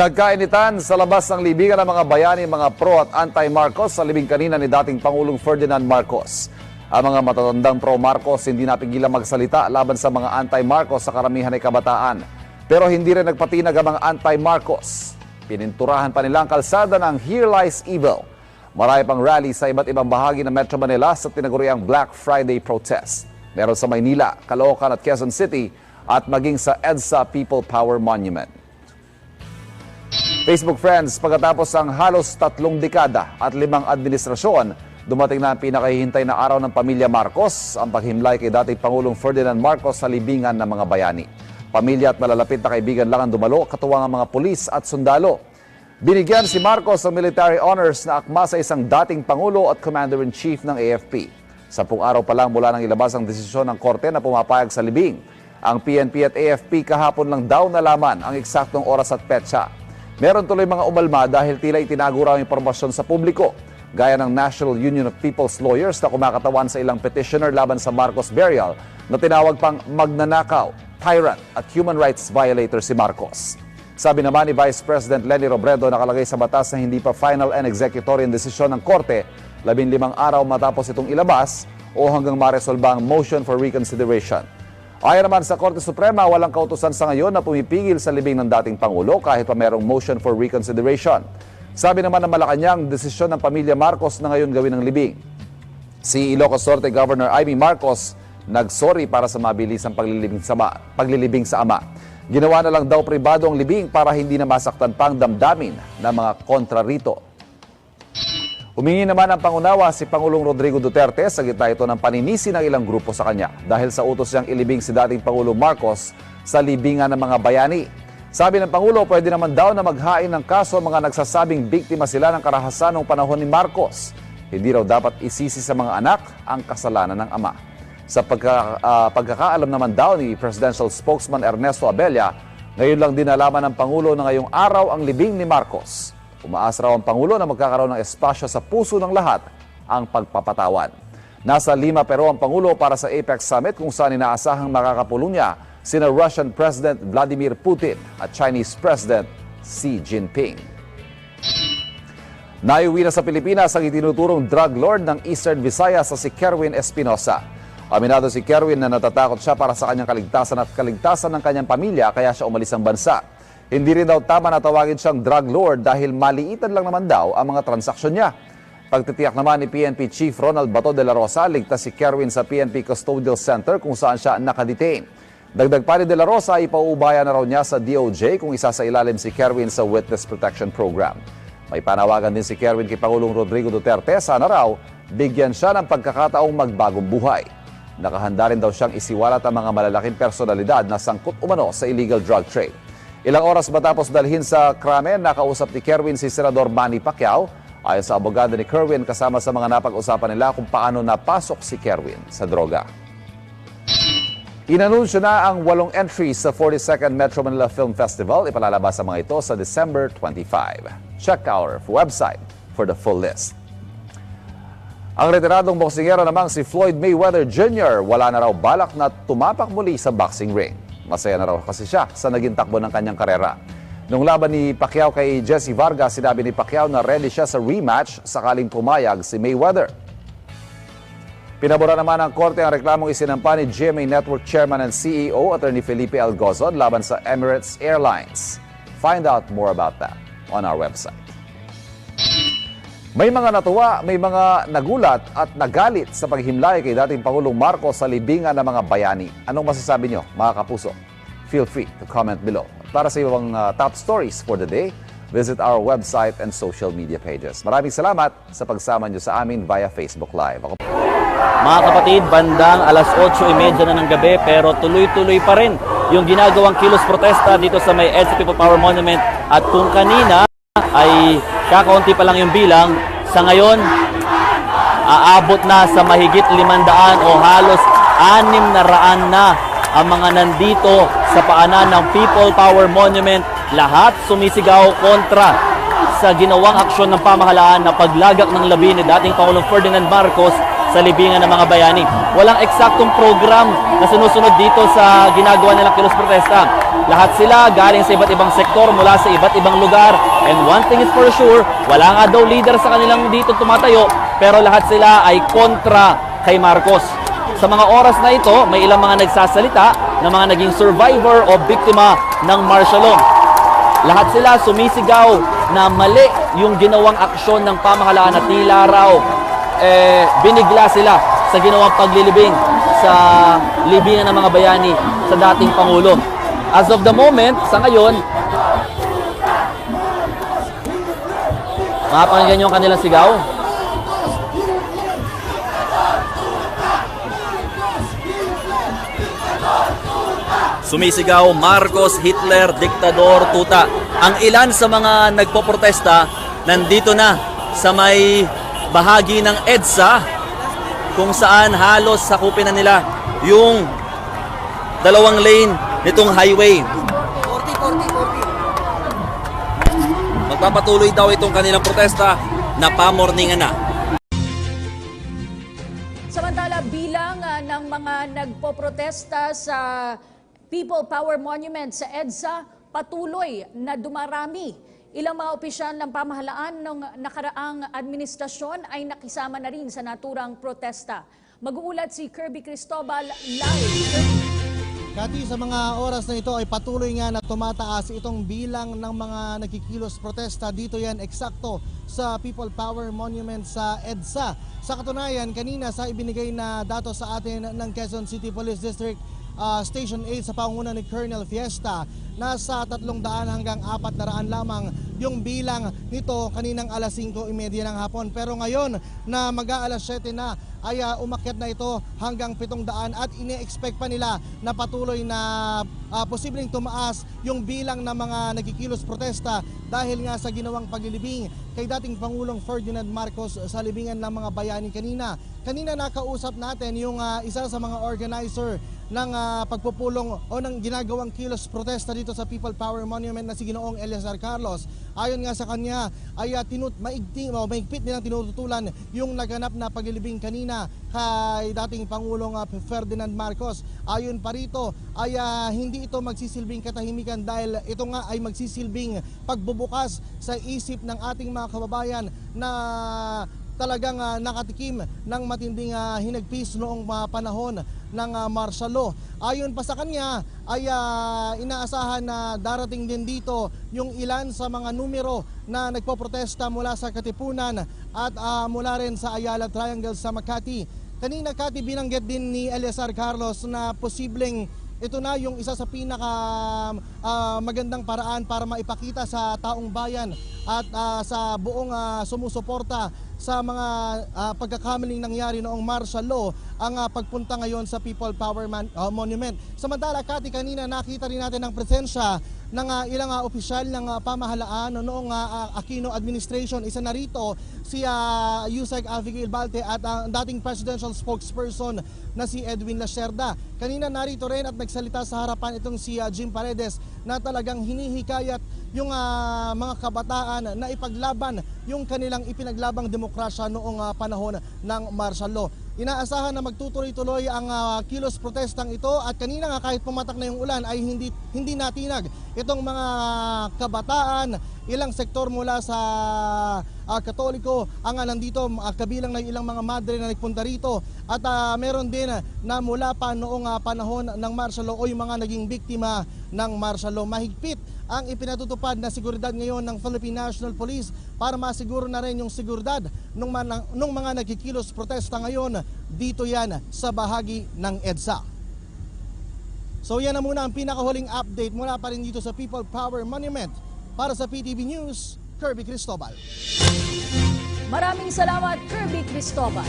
Nagkainitan sa labas ng libingan ng mga bayani, mga pro at anti-Marcos sa libing kanina ni dating Pangulong Ferdinand Marcos. Ang mga matatandang pro-Marcos hindi napigilan magsalita laban sa mga anti-Marcos sa karamihan ay kabataan. Pero hindi rin nagpatinag ang mga anti-Marcos. Pininturahan pa nila ang kalsada ng Here Lies Evil. Marami pang rally sa iba't ibang bahagi ng Metro Manila sa tinaguriang Black Friday protest. Meron sa Maynila, Caloocan at Quezon City at maging sa EDSA People Power Monument. Facebook friends, pagkatapos ang halos tatlong dekada at limang administrasyon, dumating na ang pinakahihintay na araw ng pamilya Marcos, ang paghimlay kay dating Pangulong Ferdinand Marcos sa libingan ng mga bayani. Pamilya at malalapit na kaibigan lang ang dumalo, katuwang ang mga pulis at sundalo. Binigyan si Marcos ng military honors na akma sa isang dating Pangulo at Commander-in-Chief ng AFP. Sampung araw pa lang mula nang ilabas ang desisyon ng korte na pumapayag sa libing. Ang PNP at AFP kahapon lang daw nalaman ang eksaktong oras at petsa. Meron tuloy mga umalma dahil tila itinago raw ang impormasyon sa publiko, gaya ng National Union of People's Lawyers na kumakatawan sa ilang petitioner laban sa Marcos burial na tinawag pang magnanakaw, tyrant at human rights violator si Marcos. Sabi naman ni Vice President Lenny Robredo nakalagay sa batas na hindi pa final and executory ang desisyon ng korte, labing limang araw matapos itong ilabas o hanggang maresolba ang motion for reconsideration. Ayon naman sa Korte Suprema, walang kautusan sa ngayon na pumipigil sa libing ng dating Pangulo kahit pa merong motion for reconsideration. Sabi naman ng Malacanang, desisyon ng pamilya Marcos na ngayon gawin ng libing. Si Ilocos Norte Governor Amy Marcos nagsorry para sa mabilisang paglilibing sa, ma- paglilibing sa ama. Ginawa na lang daw pribado ang libing para hindi na masaktan pang damdamin ng mga kontra rito. Humingi naman ang pangunawa si Pangulong Rodrigo Duterte sa gitna ito ng paninisi ng ilang grupo sa kanya dahil sa utos niyang ilibing si dating Pangulong Marcos sa libingan ng mga bayani. Sabi ng Pangulo, pwede naman daw na maghain ng kaso ang mga nagsasabing biktima sila ng karahasan noong panahon ni Marcos. Hindi raw dapat isisi sa mga anak ang kasalanan ng ama. Sa pagka, ah, pagkakaalam naman daw ni Presidential Spokesman Ernesto Abella, ngayon lang din nalaman ng Pangulo na ngayong araw ang libing ni Marcos. Umaas raw ang Pangulo na magkakaroon ng espasyo sa puso ng lahat ang pagpapatawad. Nasa Lima pero ang Pangulo para sa APEC Summit kung saan inaasahang makakapulong niya sina Russian President Vladimir Putin at Chinese President Xi Jinping. Naiuwi na sa Pilipinas ang itinuturong drug lord ng Eastern Visayas sa si Kerwin Espinosa. Aminado si Kerwin na natatakot siya para sa kanyang kaligtasan at kaligtasan ng kanyang pamilya kaya siya umalis ng bansa. Hindi rin daw tama na tawagin siyang drug lord dahil maliitan lang naman daw ang mga transaksyon niya. Pagtitiyak naman ni PNP Chief Ronald Bato de la Rosa, ligtas si Kerwin sa PNP Custodial Center kung saan siya nakadetain. Dagdag pa ni De La Rosa, ipauubaya na raw niya sa DOJ kung isa sa ilalim si Kerwin sa Witness Protection Program. May panawagan din si Kerwin kay Pangulong Rodrigo Duterte, sana raw bigyan siya ng pagkakataong magbagong buhay. Nakahanda rin daw siyang isiwalat ang mga malalaking personalidad na sangkot umano sa illegal drug trade. Ilang oras matapos dalhin sa krame, nakausap ni Kerwin si Senador Manny Pacquiao. Ayon sa abogado ni Kerwin, kasama sa mga napag-usapan nila kung paano napasok si Kerwin sa droga. Inanunsyo na ang walong entries sa 42nd Metro Manila Film Festival. Ipalalabas ang mga ito sa December 25. Check our website for the full list. Ang retiradong boksingero namang si Floyd Mayweather Jr. wala na raw balak na tumapak muli sa boxing ring. Masaya na raw kasi siya sa naging takbo ng kanyang karera. Nung laban ni Pacquiao kay Jesse Vargas, sinabi ni Pacquiao na ready siya sa rematch sakaling pumayag si Mayweather. Pinabura naman ng korte ang reklamong isinampa ni GMA Network Chairman and CEO Attorney Felipe Algozon laban sa Emirates Airlines. Find out more about that on our website. May mga natuwa, may mga nagulat at nagalit sa paghimlay kay dating Pangulong Marcos sa libingan ng mga bayani. Anong masasabi nyo, mga kapuso? Feel free to comment below. Para sa ibang uh, top stories for the day, visit our website and social media pages. Maraming salamat sa pagsama nyo sa amin via Facebook Live. Ako Mga kapatid, bandang alas 8.30 na ng gabi pero tuloy-tuloy pa rin yung ginagawang kilos protesta dito sa may EDSA Power Monument at kung kanina ay kakaunti pa lang yung bilang. Sa ngayon, aabot na sa mahigit 500 o halos 600 na ang mga nandito sa paanan ng People Power Monument. Lahat sumisigaw kontra sa ginawang aksyon ng pamahalaan na paglagak ng labi ni dating Pangulong Ferdinand Marcos sa libingan ng mga bayani. Walang eksaktong program na sinusunod dito sa ginagawa nilang kilos protesta. Lahat sila galing sa iba't ibang sektor mula sa iba't ibang lugar. And one thing is for sure, wala nga daw leader sa kanilang dito tumatayo, pero lahat sila ay kontra kay Marcos. Sa mga oras na ito, may ilang mga nagsasalita na mga naging survivor o biktima ng martial law. Lahat sila sumisigaw na mali yung ginawang aksyon ng pamahalaan at tila raw eh, binigla sila sa ginawang paglilibing sa libingan ng mga bayani sa dating Pangulo. As of the moment, sa ngayon, mapakinggan nyo ang kanilang sigaw. Sumisigaw Marcos, Hitler, Diktador, Tuta. Ang ilan sa mga nagpoprotesta nandito na sa may bahagi ng EDSA kung saan halos sakupin na nila yung dalawang lane nitong highway. Magpapatuloy daw itong kanilang protesta na pamorningan na. Samantala, bilang ah, ng mga nagpoprotesta sa People Power Monument sa EDSA, patuloy na dumarami. Ilang mga opisyal ng pamahalaan ng nakaraang administrasyon ay nakisama na rin sa naturang protesta. Mag-uulat si Kirby Cristobal live. Kati, sa mga oras na ito ay patuloy nga na tumataas itong bilang ng mga nagkikilos protesta. Dito yan eksakto sa People Power Monument sa EDSA. Sa katunayan, kanina sa ibinigay na datos sa atin ng Quezon City Police District ah, Station 8 sa pangunguna ni Colonel Fiesta, nasa 300 hanggang 400 lamang yung bilang nito kaninang alas 5.30 ng hapon. Pero ngayon na mag-aalas 7 na ay ah, umakyat na ito hanggang 700 at ine-expect pa nila na patuloy na ah, posibleng tumaas yung bilang ng mga nagkikilos protesta dahil nga sa ginawang paglilibing kay dating Pangulong Ferdinand Marcos sa libingan ng mga bayani kanina. Kanina nakausap natin yung ah, isa sa mga organizer ng ah, pagpupulong o ng ginagawang kilos protesta dito sa People Power Monument na si Ginoong Eleazar Carlos. Ayon nga sa kanya ay uh, tinut maigting o maigpit nilang tinututulan yung naganap na paglilibing kanina kay dating Pangulong ah, Ferdinand Marcos. Ayon pa rito ay ah, hindi ito magsisilbing katahimikan dahil ito nga ay magsisilbing pagbubukas sa isip ng ating mga kababayan na talagang ah, nakatikim ng matinding ah, hinagpis noong mga panahon ng ah, martial law. Ayon pa sa kanya ay ah, inaasahan na darating din dito yung ilan sa mga numero na nagpoprotesta mula sa Katipunan at ah, mula rin sa Ayala Triangle sa Makati. Kanina Kati binanggit din ni Eleazar Carlos na posibleng ito na yung isa sa pinaka ah, magandang paraan para maipakita sa taong bayan at ah, sa buong ah, sumusuporta sa mga ah, pagkakamaling nangyari noong martial law ang ah, pagpunta ngayon sa People Power Man- ah, Monument. Samantala, Kati, kanina nakita rin natin ang presensya ng ah, ilang ah, opisyal ng ah, pamahalaan noong ah, Aquino administration. Isa na rito si uh, Yusek Abigail Balte at ang dating presidential spokesperson na si Edwin Lacerda. Kanina narito rin at nagsalita sa harapan itong si ah, Jim Paredes na talagang hinihikayat yung ah, mga kabataan na ipaglaban yung kanilang ipinaglabang demokrasya noong ah, panahon ng martial law. Inaasahan na magtutuloy-tuloy ang ah, kilos protestang ito at kanina nga kahit pumatak na yung ulan ay hindi hindi natinag itong mga kabataan, ilang sektor mula sa ah, Katoliko ang ah, nandito ah, kabilang na ilang mga madre na nagpunta rito at ah, meron din na mula pa noong ah, panahon ng martial law o yung mga naging biktima ng martial law. Mahigpit ang ipinatutupad na seguridad ngayon ng Philippine National Police para masiguro na rin yung seguridad ng, mga- nung mga nagkikilos protesta ngayon dito yan sa bahagi ng EDSA. So yan na muna ang pinakahuling update mula pa rin dito sa People Power Monument. Para sa PTV News, Kirby Cristobal. Maraming salamat, Kirby Cristobal.